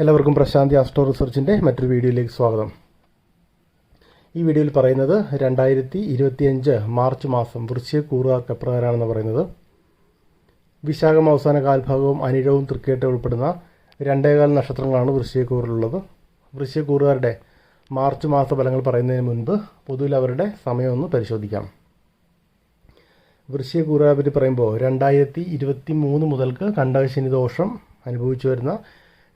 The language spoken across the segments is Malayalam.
എല്ലാവർക്കും പ്രശാന്തി ആസ്ട്രോ റിസർച്ചിന്റെ മറ്റൊരു വീഡിയോയിലേക്ക് സ്വാഗതം. ഈ വീഡിയോയിൽ പറയുന്നത് രണ്ടായിരത്തി ഇരുപത്തിയഞ്ച് മാർച്ച് മാസം വൃശ്ചിക കൂറുകാർക്ക് എപ്രകാരമാണെന്ന് പറയുന്നത്. വിശാഖം അവസാന കാൽഭാഗവും അനിഴവും തൃക്കേട്ട ഉൾപ്പെടുന്ന രണ്ടേകാൽ നക്ഷത്രങ്ങളാണ് വൃശ്ചികക്കൂറിലുള്ളത്. വൃശ്ചിക കൂറുകാരുടെ മാർച്ച് മാസ ഫലങ്ങൾ പറയുന്നതിന് മുൻപ് പൊതുവിൽ അവരുടെ സമയമൊന്ന് പരിശോധിക്കാം. വൃശ്ചിക കൂറുകാരെ പറ്റി പറയുമ്പോൾ രണ്ടായിരത്തി ഇരുപത്തി മൂന്ന് മുതൽക്ക് കണ്ടകശനി ദോഷം അനുഭവിച്ചു വരുന്ന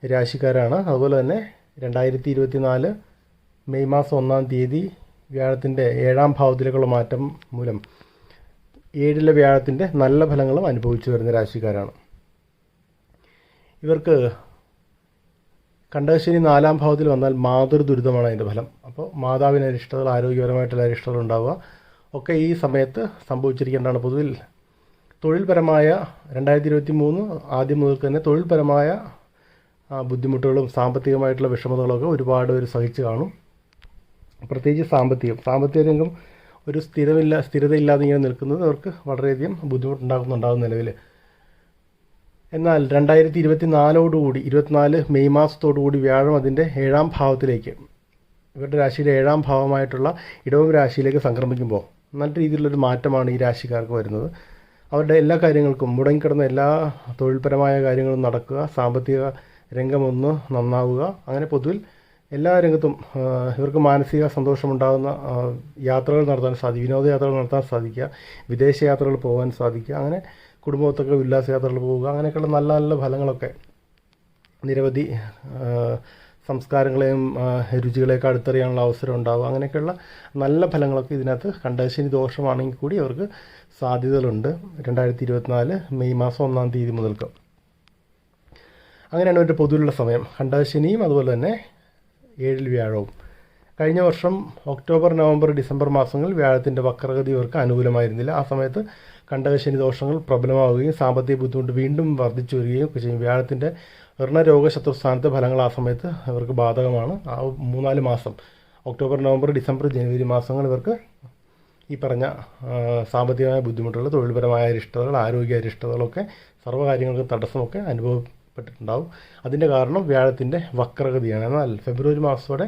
രാശിക്കാരാണ്. അതുപോലെ തന്നെ രണ്ടായിരത്തി ഇരുപത്തി നാല് മെയ് മാസം ഒന്നാം തീയതി വ്യാഴത്തിന്റെ ഏഴാം ഭാവത്തിലേക്കുള്ള മാറ്റം മൂലം ഏഴിലെ വ്യാഴത്തിന്റെ നല്ല ഫലങ്ങളും അനുഭവിച്ചു വരുന്ന രാശിക്കാരാണ്. ഇവർക്ക് കണ്ടകശനി നാലാം ഭാവത്തിൽ വന്നാൽ മാതൃ ദുരിതമാണ് അതിന്റെ ഫലം. അപ്പോൾ മാതാവിന് അരിഷ്ടതകൾ ആരോഗ്യപരമായിട്ടുള്ള അരിഷ്ടതകൾ ഉണ്ടാവുക. ഒക്കെ ഈ സമയത്ത് സംഭവിച്ചിരിക്കേണ്ടതാണ്. പൊതുവിൽ തൊഴിൽപരമായ രണ്ടായിരത്തി ഇരുപത്തി മൂന്ന് ആദ്യം മുതൽ തന്നെ തൊഴിൽപരമായ ബുദ്ധിമുട്ടുകളും സാമ്പത്തികമായിട്ടുള്ള വിഷമതകളൊക്കെ ഒരുപാട് പേര് സഹിച്ചു കാണും. പ്രത്യേകിച്ച് സാമ്പത്തികം. സാമ്പത്തിക രംഗം ഒരു സ്ഥിരമില്ല സ്ഥിരതയില്ലാതെ ഇങ്ങനെ നിൽക്കുന്നത് അവർക്ക് വളരെയധികം ബുദ്ധിമുട്ടുണ്ടാക്കുന്നുണ്ടാകും നിലവിൽ എന്നാൽ രണ്ടായിരത്തി ഇരുപത്തി നാലോടുകൂടി ഇരുപത്തിനാല് മെയ് മാസത്തോടുകൂടി വ്യാഴം അതിന്റെ ഏഴാം ഭാവത്തിലേക്ക് ഇവരുടെ രാശിയിലെ ഏഴാം ഭാവമായിട്ടുള്ള ഇടവം രാശിയിലേക്ക് സംക്രമിക്കുമ്പോൾ നല്ല രീതിയിലുള്ളൊരു മാറ്റമാണ് ഈ രാശിക്കാർക്ക് വരുന്നത്. അവരുടെ എല്ലാ കാര്യങ്ങൾക്കും മുടങ്ങിക്കിടന്ന എല്ലാ തൊഴിൽപരമായ കാര്യങ്ങളും നടക്കുക സാമ്പത്തിക രംഗമൊന്ന് നന്നാവുക. അങ്ങനെ പൊതുവിൽ എല്ലാ രംഗത്തും ഇവർക്ക് മാനസിക സന്തോഷമുണ്ടാകുന്ന യാത്രകൾ നടത്താൻ സാധിക്കും വിനോദയാത്രകൾ നടത്താൻ സാധിക്കുക വിദേശ യാത്രകൾ പോകാൻ സാധിക്കുക അങ്ങനെ കുടുംബത്തൊക്കെ ഉല്ലാസയാത്രകൾ പോവുക അങ്ങനെയൊക്കെയുള്ള നല്ല നല്ല ഫലങ്ങളൊക്കെ നിരവധി സംസ്കാരങ്ങളെയും രുചികളെയൊക്കെ അടുത്തറിയാനുള്ള അവസരം ഉണ്ടാവുക അങ്ങനെയൊക്കെയുള്ള നല്ല ഫലങ്ങളൊക്കെ ഇതിനകത്ത് കണ്ടശനി ദോഷമാണെങ്കിൽ കൂടി അവർക്ക് സാധ്യതകളുണ്ട്. രണ്ടായിരത്തി ഇരുപത്തിനാല് മെയ് മാസം ഒന്നാം തീയതി മുതൽക്ക്. അങ്ങനെയാണ് ഒരു പൊതുവിലുള്ള സമയം. കണ്ടശനിയും അതുപോലെ തന്നെ ഏഴിൽ വ്യാഴവും. കഴിഞ്ഞ വർഷം ഒക്ടോബർ നവംബർ ഡിസംബർ മാസങ്ങളിൽ വ്യാഴത്തിന്റെ വക്രഗതി ഇവർക്ക് അനുകൂലമായിരുന്നില്ല. ആ സമയത്ത് കണ്ടകശനി ദോഷങ്ങൾ പ്രബലമാവുകയും സാമ്പത്തിക ബുദ്ധിമുട്ട് വീണ്ടും വർദ്ധിച്ചു വരികയും ഒക്കെ ചെയ്യും. വ്യാഴത്തിന്റെ ഋണരോഗ ശത്രുസ്ഥാനത്തെ ഫലങ്ങൾ ആ സമയത്ത് ഇവർക്ക് ബാധകമാണ്. ആ മൂന്നാൽ മാസം ഒക്ടോബർ നവംബർ ഡിസംബർ ജനുവരി മാസങ്ങൾ ഇവർക്ക് ഈ പറഞ്ഞ സാമ്പത്തികമായ ബുദ്ധിമുട്ടുകൾ തൊഴിൽപരമായ അരിഷ്ടതകൾ ആരോഗ്യ അരിഷ്ടതകളൊക്കെ സർവകാര്യങ്ങൾക്കും തടസ്സമൊക്കെ അനുഭവപ്പെട്ടിട്ടുണ്ടാവും അതിന്റെ കാരണം വ്യാഴത്തിന്റെ വക്രഗതിയാണ്. എന്നാൽ ഫെബ്രുവരി മാസത്തോടെ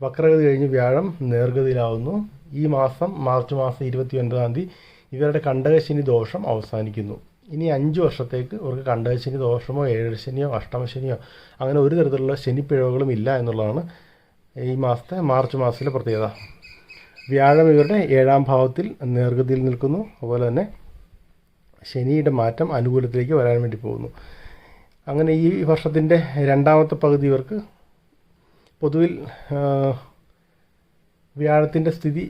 വക്രഗതി കഴിഞ്ഞ് വ്യാഴം നേർഗതിയിലാവുന്നു. ഈ മാസം മാർച്ച് മാസം ഇരുപത്തി ഒൻപതാം തീയതി ഇവരുടെ കണ്ടകശനി ദോഷം അവസാനിക്കുന്നു. ഇനി അഞ്ച് വർഷത്തേക്ക് ഇവർക്ക് കണ്ടകശനി ദോഷമോ ഏഴരശനിയോ അഷ്ടമശനിയോ അങ്ങനെ ഒരു തരത്തിലുള്ള ശനിപ്പിഴവുകളും ഇല്ല എന്നുള്ളതാണ് ഈ മാസത്തെ മാർച്ച് മാസത്തിലെ പ്രത്യേകത. വ്യാഴം ഇവരുടെ ഏഴാം ഭാവത്തിൽ നേർഗതിയിൽ നിൽക്കുന്നു. അതുപോലെ തന്നെ ശനിയുടെ മാറ്റം അനുകൂലത്തിലേക്ക് വരാൻ വേണ്ടി പോകുന്നു. അങ്ങനെ ഈ വർഷത്തിന്റെ രണ്ടാമത്തെ പകുതി ഇവർക്ക് പൊതുവിൽ വ്യാഴത്തിന്റെ സ്ഥിതി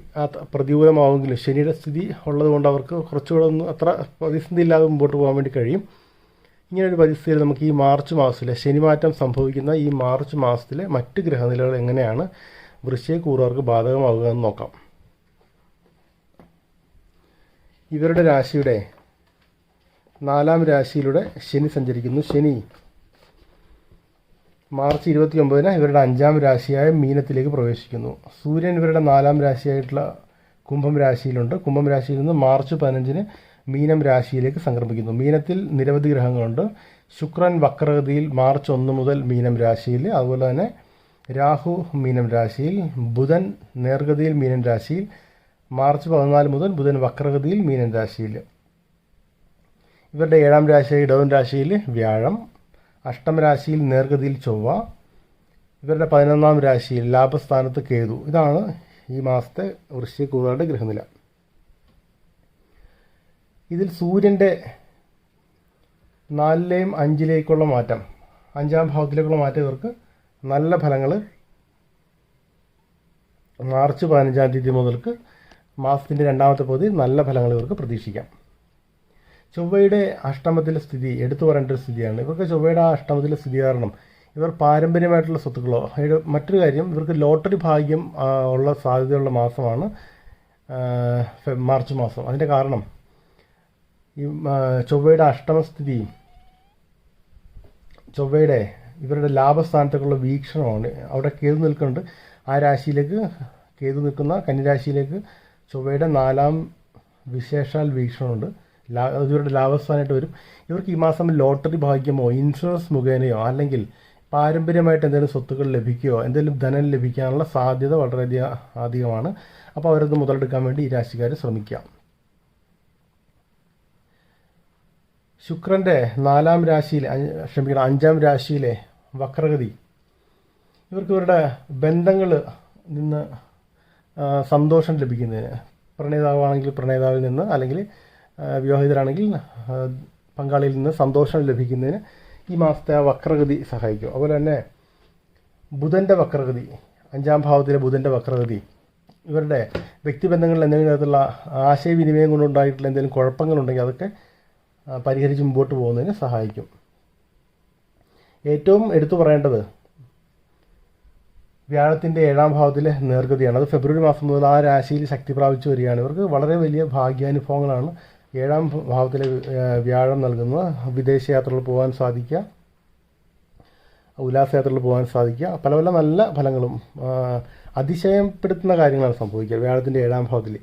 പ്രതികൂലമാവുമെങ്കിലും ശനിയുടെ സ്ഥിതി ഉള്ളതുകൊണ്ട് അവർക്ക് കുറച്ചുകൂടെ ഒന്ന് അത്ര പ്രതിസന്ധി ഇല്ലാതെ മുമ്പോട്ട് പോകാൻ വേണ്ടി കഴിയും. ഇങ്ങനൊരു പരിസ്ഥിതിയിൽ നമുക്ക് ഈ മാർച്ച് മാസത്തിലെ ശനിമാറ്റം സംഭവിക്കുന്ന ഈ മാർച്ച് മാസത്തിലെ മറ്റ് ഗ്രഹനിലകൾ എങ്ങനെയാണ് വൃശ്ചിക കൂറുകാർക്ക് ബാധകമാവുക എന്ന് നോക്കാം. ഇവരുടെ രാശിയുടെ നാലാം രാശിയിലൂടെ ശനി സഞ്ചരിക്കുന്നു. ശനി മാർച്ച് ഇരുപത്തി ഒമ്പതിന് ഇവരുടെ അഞ്ചാം രാശിയായ മീനത്തിലേക്ക് പ്രവേശിക്കുന്നു. സൂര്യൻ ഇവരുടെ നാലാം രാശിയായിട്ടുള്ള കുംഭം രാശിയിലുണ്ട്. കുംഭം രാശിയിൽ നിന്ന് മാർച്ച് പതിനഞ്ചിന് മീനം രാശിയിലേക്ക് സംക്രമിക്കുന്നു. മീനത്തിൽ നിരവധി ഗ്രഹങ്ങളുണ്ട്. ശുക്രൻ വക്രഗതിയിൽ മാർച്ച് ഒന്ന് മുതൽ മീനം രാശിയിൽ അതുപോലെ തന്നെ രാഹു മീനം രാശിയിൽ ബുധൻ നേർഗതിയിൽ മീനൻ രാശിയിൽ മാർച്ച് പതിനാല് മുതൽ ബുധൻ വക്രഗതിയിൽ മീനൻ രാശിയിൽ. ഇവരുടെ ഏഴാം രാശിയായ ഇടവൻ രാശിയിൽ വ്യാഴം അഷ്ടമ രാശിയിൽ നേർഗതിയിൽ ചൊവ്വ ഇവരുടെ പതിനൊന്നാം രാശിയിൽ ലാഭസ്ഥാനത്ത് കേതു. ഇതാണ് ഈ മാസത്തെ വൃശ്ചിക കൂറുകളുടെ ഗ്രഹനില ഇതിൽ സൂര്യന്റെ നാലിലെയും അഞ്ചിലേക്കുള്ള മാറ്റം അഞ്ചാം ഭാവത്തിലേക്കുള്ള മാറ്റം ഇവർക്ക് നല്ല ഫലങ്ങൾ മാർച്ച് പതിനഞ്ചാം തീയതി മുതൽക്ക് മാസത്തിന്റെ രണ്ടാമത്തെ പകുതി നല്ല ഫലങ്ങൾ ഇവർക്ക് പ്രതീക്ഷിക്കാം. ചൊവ്വയുടെ അഷ്ടമത്തിലെ സ്ഥിതി എടുത്തു പറയേണ്ട ഒരു സ്ഥിതിയാണ്. ഇവർക്ക് ചൊവ്വയുടെ ആ അഷ്ടമത്തിലെ സ്ഥിതി കാരണം ഇവർ പാരമ്പര്യമായിട്ടുള്ള സ്വത്തുക്കളോ മറ്റൊരു കാര്യം ഇവർക്ക് ലോട്ടറി ഭാഗ്യം ഉള്ള സാധ്യതയുള്ള മാസമാണ് മാർച്ച് മാസം. അതിന്റെ കാരണം ഈ ചൊവ്വയുടെ അഷ്ടമസ്ഥിതി ചൊവ്വയുടെ ഇവരുടെ ലാഭസ്ഥാനത്തേക്കുള്ള വീക്ഷണമാണ്. അവിടെ കേതു നിൽക്കുന്നുണ്ട്. ആ രാശിയിലേക്ക് കേതു നിൽക്കുന്ന കന്നിരാശിയിലേക്ക് ചൊവ്വയുടെ നാലാം വിശേഷാൽ വീക്ഷണമുണ്ട്. ഇവരുടെ ലാഭസ്ഥാനമായിട്ട് വരും. ഇവർക്ക് ഈ മാസം ലോട്ടറി ഭാഗ്യമോ ഇൻഷുറൻസ് മുഖേനയോ അല്ലെങ്കിൽ പാരമ്പര്യമായിട്ട് എന്തെങ്കിലും സ്വത്തുക്കൾ ലഭിക്കുകയോ എന്തെങ്കിലും ധനം ലഭിക്കാനുള്ള സാധ്യത വളരെയധികം അധികമാണ്. അപ്പോൾ അവരത് മുതലെടുക്കാൻ വേണ്ടി ഈ രാശിക്കാർ ശ്രമിക്കാം ശുക്രന്റെ നാലാം രാശിയിലെ ക്ഷമിക്കണം അഞ്ചാം രാശിയിലെ വക്രഗതി. ഇവർക്ക് ഇവരുടെ ബന്ധങ്ങൾ നിന്ന് സന്തോഷം ലഭിക്കുന്നതിന് പ്രണേതാവാണെങ്കിൽ പ്രണേതാവിൽ നിന്ന് അല്ലെങ്കിൽ വിവാഹിതരാണെങ്കിൽ പങ്കാളിയിൽ നിന്ന് സന്തോഷം ലഭിക്കുന്നതിന് ഈ മാസത്തെ ആ വക്രഗതി സഹായിക്കും. അതുപോലെ തന്നെ ബുധന്റെ വക്രഗതി അഞ്ചാം ഭാവത്തിലെ ബുധന്റെ വക്രഗതി ഇവരുടെ വ്യക്തിബന്ധങ്ങളിൽ എന്തെങ്കിലും തരത്തിലുള്ള ആശയവിനിമയം കൊണ്ടുണ്ടായിട്ടുള്ള എന്തെങ്കിലും കുഴപ്പങ്ങളുണ്ടെങ്കിൽ അതൊക്കെ പരിഹരിച്ച് മുമ്പോട്ട് പോകുന്നതിന് സഹായിക്കും. ഏറ്റവും എടുത്തു പറയേണ്ടത് വ്യാഴത്തിന്റെ ഏഴാം ഭാവത്തിലെ നേർഗതിയാണ്. അത് ഫെബ്രുവരി മാസം മുതൽ ആ രാശിയിൽ ശക്തി പ്രാപിച്ചു വരികയാണ്. ഇവർക്ക് വളരെ വലിയ ഭാഗ്യാനുഭവങ്ങളാണ് ഏഴാം ഭാവത്തിലെ വ്യാഴം നൽകുന്നത് വിദേശയാത്രകൾ പോകാൻ സാധിക്കുക. ഉല്ലാസയാത്രകൾ പോകാൻ സാധിക്കുക. പല പല നല്ല ഫലങ്ങളും അതിശയപ്പെടുത്തുന്ന കാര്യങ്ങളാണ് സംഭവിക്കുക. വ്യാഴത്തിന്റെ ഏഴാം ഭാവത്തിൽ.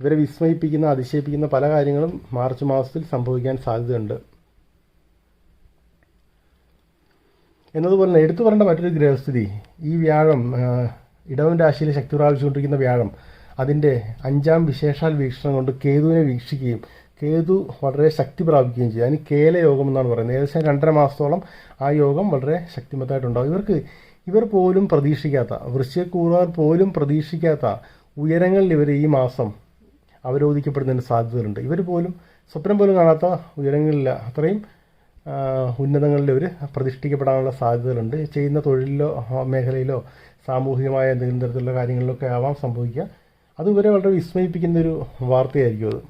ഇവരെ വിസ്മയിപ്പിക്കുന്ന അതിശയിപ്പിക്കുന്ന പല കാര്യങ്ങളും മാർച്ച് മാസത്തിൽ സംഭവിക്കാൻ സാധ്യതയുണ്ട്. എന്നതുപോലെ തന്നെ എടുത്തു പറയേണ്ട മറ്റൊരു ഗ്രഹസ്ഥിതി ഈ വ്യാഴം ഇടവൻ രാശിയിലെ ശക്തി പ്രാപിച്ചുകൊണ്ടിരിക്കുന്ന വ്യാഴം അതിന്റെ അഞ്ചാം വിശേഷാൽ വീക്ഷണം കൊണ്ട് കേതുവിനെ വീക്ഷിക്കുകയും കേതു വളരെ ശക്തി പ്രാപിക്കുകയും ചെയ്യും. അതിന് കേല യോഗം എന്നാണ് പറയുന്നത്. ഏകദേശം രണ്ടര മാസത്തോളം ആ യോഗം വളരെ ശക്തിമത്തായിട്ടുണ്ടാകും ഇവർക്ക് ഇവർ പോലും പ്രതീക്ഷിക്കാത്ത വൃശ്ചികൂറുകാർ പോലും പ്രതീക്ഷിക്കാത്ത ഉയരങ്ങളിൽ ഇവർ ഈ മാസം അവരോധിക്കപ്പെടുന്നതിന് സാധ്യതകളുണ്ട്. ഇവർ പോലും സ്വപ്നം പോലും കാണാത്ത ഉയരങ്ങളില്ല അത്രയും ഉന്നതങ്ങളിൽ ഇവർ പ്രതിഷ്ഠിക്കപ്പെടാനുള്ള സാധ്യതകളുണ്ട്. ചെയ്യുന്ന തൊഴിലിലോ മേഖലയിലോ സാമൂഹികമായ എന്തെങ്കിലും തരത്തിലുള്ള കാര്യങ്ങളിലൊക്കെ ആവാം സംഭവിക്കുക. അത് ഇവരെ വളരെ വിസ്മയിപ്പിക്കുന്ന ഒരു വാർത്തയായിരിക്കും അത്.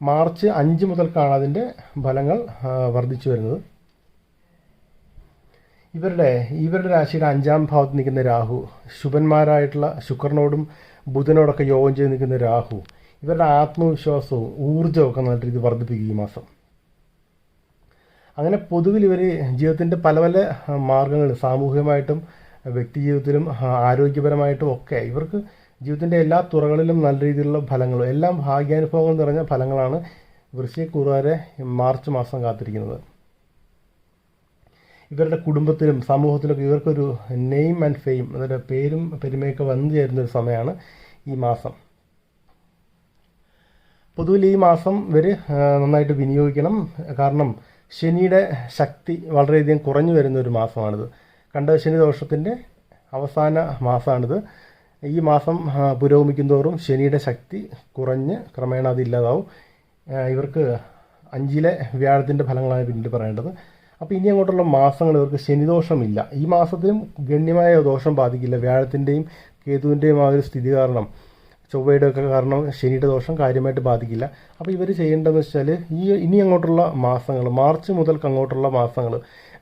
മാർച്ച് അഞ്ച് മുതൽക്കാണ് അതിന്റെ ഫലങ്ങൾ വർദ്ധിച്ചു വരുന്നത്. ഇവരുടെ ഇവരുടെ രാശിയുടെ അഞ്ചാം ഭാവത്ത് നിൽക്കുന്ന രാഹു ശുഭന്മാരായിട്ടുള്ള ശുക്രനോടും ബുധനോടൊക്കെ യോഗം ചെയ്ത് നിൽക്കുന്ന രാഹു ഇവരുടെ ആത്മവിശ്വാസവും ഊർജവും ഒക്കെ നല്ല രീതിയിൽ വർദ്ധിപ്പിക്കും ഈ മാസം. അങ്ങനെ പൊതുവിൽ ഇവർ ജീവിതത്തിന്റെ പല പല മാർഗങ്ങൾ സാമൂഹികമായിട്ടും വ്യക്തി ജീവിതത്തിലും ആരോഗ്യപരമായിട്ടും ഒക്കെ ഇവർക്ക് ജീവിതത്തിന്റെ എല്ലാ തുറകളിലും നല്ല രീതിയിലുള്ള ഫലങ്ങളും എല്ലാം ഭാഗ്യാനുഭവങ്ങൾ നിറഞ്ഞ ഫലങ്ങളാണ് വൃശ്ചികൂറുകാരെ മാർച്ച് മാസം കാത്തിരിക്കുന്നത്. ഇവരുടെ കുടുംബത്തിലും സമൂഹത്തിലൊക്കെ ഇവർക്കൊരു നെയിം ആൻഡ് ഫെയിം അതായത് പേരും പെരുമയൊക്കെ വന്നു ചേരുന്ന ഒരു സമയമാണ് ഈ മാസം. പൊതുവിൽ ഈ മാസം ഇവർ നന്നായിട്ട് വിനിയോഗിക്കണം. കാരണം ശനിയുടെ ശക്തി വളരെയധികം കുറഞ്ഞു വരുന്ന ഒരു മാസമാണിത്. കണ്ട ശനി ദോഷത്തിന്റെ അവസാന മാസമാണിത് ഈ മാസം ആ, പുരോഗമിക്കും തോറും ശനിയുടെ ശക്തി കുറഞ്ഞ് ക്രമേണ അത് ഇല്ലാതാവും. ഇവർക്ക് അഞ്ചിലെ വ്യാഴത്തിന്റെ ഫലങ്ങളാണ് പിന്നീട് പറയേണ്ടത്. അപ്പോൾ ഇനി അങ്ങോട്ടുള്ള മാസങ്ങൾ ഇവർക്ക് ശനിദോഷമില്ല. ഈ മാസത്തിലും ഗണ്യമായ ദോഷം ബാധിക്കില്ല. വ്യാഴത്തിന്റെയും കേതുവിന്റെയും ആ ഒരു സ്ഥിതി കാരണം ചൊവ്വയുടെ ഒക്കെ കാരണം ശനിയുടെ ദോഷം കാര്യമായിട്ട് ബാധിക്കില്ല. അപ്പോൾ ഇവർ ചെയ്യേണ്ടതെന്ന് വെച്ചാൽ ഈ ഇനി അങ്ങോട്ടുള്ള മാസങ്ങൾ മാർച്ച് മുതൽക്ക് അങ്ങോട്ടുള്ള മാസങ്ങൾ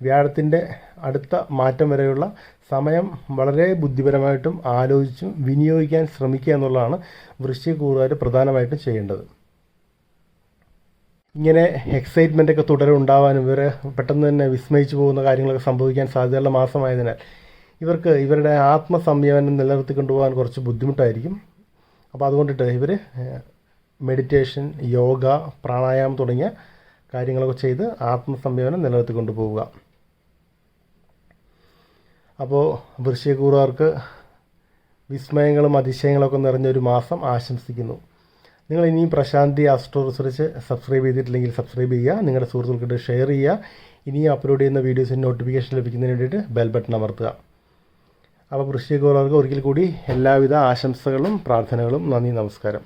വ്യാഴത്തിന്റെ അടുത്ത മാറ്റം വരെയുള്ള സമയം വളരെ ബുദ്ധിപരമായിട്ടും ആലോചിച്ചും വിനിയോഗിക്കാൻ ശ്രമിക്കുക എന്നുള്ളതാണ് വൃശ്ചികൂറുകാർ പ്രധാനമായിട്ടും ചെയ്യേണ്ടത്. ഇങ്ങനെ എക്സൈറ്റ്മെന്റ് ഒക്കെ തുടരെ ഉണ്ടാവാനും ഇവരെ പെട്ടെന്ന് തന്നെ വിസ്മയിച്ചു പോകുന്ന കാര്യങ്ങളൊക്കെ സംഭവിക്കാൻ സാധ്യതയുള്ള മാസമായതിനാൽ ഇവർക്ക് ഇവരുടെ ആത്മസംയമനം നിലനിർത്തി കൊണ്ടുപോകാൻ കുറച്ച് ബുദ്ധിമുട്ടായിരിക്കും. അപ്പോൾ അതുകൊണ്ടിട്ട് ഇവർ മെഡിറ്റേഷൻ യോഗ പ്രാണായാമം തുടങ്ങിയ കാര്യങ്ങളൊക്കെ ചെയ്ത് ആത്മസംയമനം നിലനിർത്തി കൊണ്ടുപോവുക അപ്പോൾ വൃശ്ചികൂറുകാർക്ക് വിസ്മയങ്ങളും അതിശയങ്ങളൊക്കെ നിറഞ്ഞൊരു മാസം ആശംസിക്കുന്നു. നിങ്ങൾ ഇനിയും പ്രശാന്തി ആസ്ട്രോ റിസർച്ച് സബ്സ്ക്രൈബ് ചെയ്തിട്ടില്ലെങ്കിൽ സബ്സ്ക്രൈബ് ചെയ്യുക നിങ്ങളുടെ സുഹൃത്തുക്കൾക്ക് ഷെയർ ചെയ്യുക ഇനിയും അപ്ലോഡ് ചെയ്യുന്ന വീഡിയോസിന് നോട്ടിഫിക്കേഷൻ ലഭിക്കുന്നതിന് വേണ്ടിയിട്ട് ബെൽ ബട്ടൺ അമർത്തുക. അപ്പോൾ വൃശ്ചികൂറുകാർക്ക് ഒരിക്കൽ കൂടി എല്ലാവിധ ആശംസകളും പ്രാർത്ഥനകളും നന്ദി നമസ്കാരം.